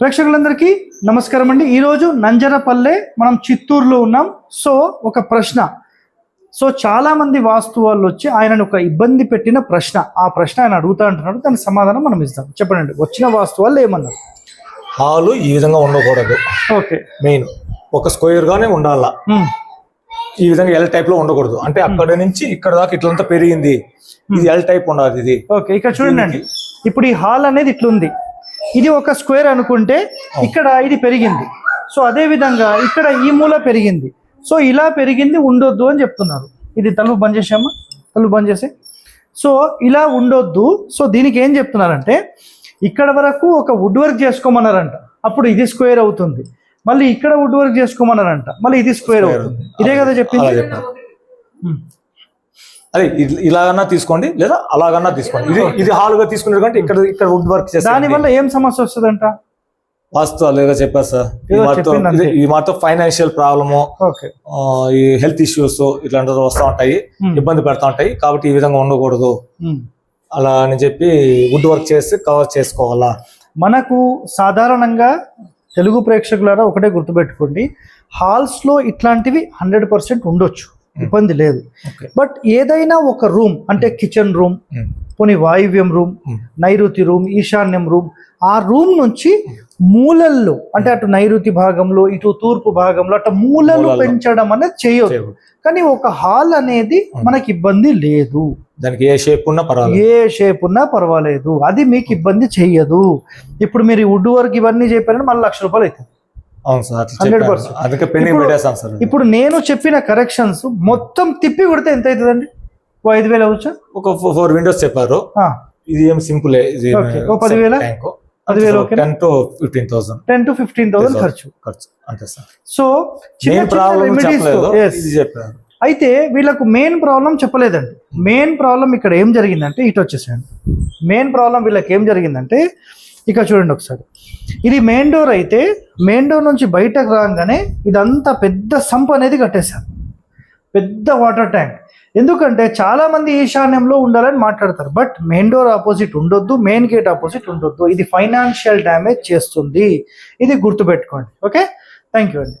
ప్రేక్షకులందరికీ నమస్కారం అండి. ఈరోజు నంజరపల్లె మనం చిత్తూరులో ఉన్నాం. సో ఒక ప్రశ్న. సో చాలా మంది వాస్తు వాళ్ళు వచ్చి ఆయనను ఒక ఇబ్బంది పెట్టిన ప్రశ్న. ఆ ప్రశ్న ఆయన అడుగుతా అంటున్నాడు. దానికి సమాధానం మనం ఇస్తాం. చెప్పండి. వచ్చిన వాస్తు వాళ్ళు ఏమన్నారు హాలు ఈ విధంగా ఉండకూడదు. ఓకే. మెయిన్. ఒక స్క్వేర్ గానే ఉండాలా. ఈ విధంగా ఎల్ టైప్లో ఉండకూడదు. అంటే అక్కడ నుంచి ఇక్కడ దాకా ఇట్లంతా పెరిగింది. ఇది ఎల్ టైప్ ఉండాలి ఇది. ఓకే. ఇక్కడ చూడండి ఇప్పుడు ఈ హాల్ అనేది ఇట్లుంది. ఇది ఒక స్క్వేర్ అనుకుంటే ఇక్కడ ఇది పెరిగింది. సో అదే విధంగా ఇక్కడ ఈ మూల పెరిగింది. సో ఇలా పెరిగింది ఉండొద్దు అని చెప్తున్నారు. ఇది తలుపు బంద్ చేసామా తలుపు బంద్ చేసే సో ఇలా ఉండొద్దు. సో దీనికి ఏం చెప్తున్నారంటే ఇక్కడ వరకు ఒక వుడ్ వర్క్ చేసుకోమన్నారంట. అప్పుడు ఇది స్క్వేర్ అవుతుంది. మళ్ళీ ఇక్కడ వుడ్ వర్క్ చేసుకోమన్నారంట. మళ్ళీ ఇది స్క్వేర్ అవుతుంది. ఇదే కదా చెప్పింది. అదే ఇలాగన్నా తీసుకోండి లేదా అలాగన్నా తీసుకోండి. ఇది ఇది హాల్గా తీసుకున్నారు కంటే ఇక్కడ ఇక్కడ వుడ్ వర్క్ చేస్తే దాని వల్ల ఏం సమస్య వస్తుందంట? వాస్తు అలాగే చెప్పారు సార్. ఏదో మాతో ఫైనాన్షియల్ ప్రాబ్లము ఈ హెల్త్ ఇష్యూస్ ఇట్లాంటివి వస్తూ ఉంటాయి. ఇబ్బంది పెడతా ఉంటాయి కాబట్టి ఈ విధంగా ఉండకూడదు. అలా అని చెప్పి వుడ్ వర్క్ చేసి కవర్ చేసుకోవాలా? మనకు సాధారణంగా తెలుగు ప్రేక్షకులారా ఒకటే గుర్తుపెట్టుకోండి హాల్స్లో ఇట్లాంటివి హండ్రెడ్ పర్సెంట్ ఉండొచ్చు. ఇబ్బంది లేదు. బట్ ఏదైనా ఒక రూమ్ అంటే కిచెన్ రూమ్ Hmm. పోనీ వాయువ్యం రూమ్ Hmm. నైరుతి రూమ్ ఈశాన్యం రూమ్ ఆ రూమ్ నుంచి మూలల్లో అంటే అటు నైరుతి భాగంలో ఇటు తూర్పు భాగంలో అటు మూలలు. పెంచడం అనేది చేయకూడదు. కానీ ఒక హాల్ అనేది మనకి ఇబ్బంది లేదు. దానికి ఏ షేప్ ఉన్నా పర్వాలేదు. ఏ షేప్ ఉన్నా పర్వాలేదు. అది మీకు ఇబ్బంది చెయ్యదు ఇప్పుడు మీరు వుడ్ వర్క్ ఇవన్నీ చెప్పారని మళ్ళీ లక్ష రూపాయలు అవుతుంది. అవును సార్ అట్లా 100%. చెప్పారు. అందుకే పెండింగ్ ఇప్పుడు- పెట్టేస్తాం సార్. ఇప్పుడు నేను చెప్పిన కరెక్షన్స్ మొత్తం తిప్పి కొడితే ఎంత అవుతుందండి? ఓ ఐదు వేలు అవ్వచ్చా ఒక ఫోర్ విండోస్ చెప్పారు. ఇది ఏం సింపుల్ ఇది. ఓ పదివేల? పదివేలు ఓకేనా? Ten to fifteen thousand ten to fifteen thousand ఖర్చు. ఖర్చు అంతే సార్. సో చిన్న చెప్పారు. అయితే వీళ్ళకు మెయిన్ ప్రాబ్లం చెప్పలేదండి. మెయిన్ ప్రాబ్లం ఇక్కడ ఏం జరిగిందంటే ఇటు వచ్చేసాయండి. మెయిన్ ప్రాబ్లం వీళ్ళకి ఏం జరిగిందంటే ఇక చూడండి ఒకసారి. ఇది మెయిన్ డోర్ అయితే మెయిన్ డోర్ నుంచి బయటకు రాగానే ఇదంతా పెద్ద సంప్ అనేది కట్టేశారు. పెద్ద వాటర్ ట్యాంక్ ఎందుకంటే చాలామంది ఈశాన్యంలో ఉండాలని మాట్లాడతారు. బట్ మెయిన్ డోర్ ఆపోజిట్ ఉండొద్దు మెయిన్ గేట్ ఆపోజిట్ ఉండొద్దు. ఇది ఫైనాన్షియల్ డ్యామేజ్ చేస్తుంది. ఇది గుర్తుపెట్టుకోండి. ఓకే థ్యాంక్ యూ అండి.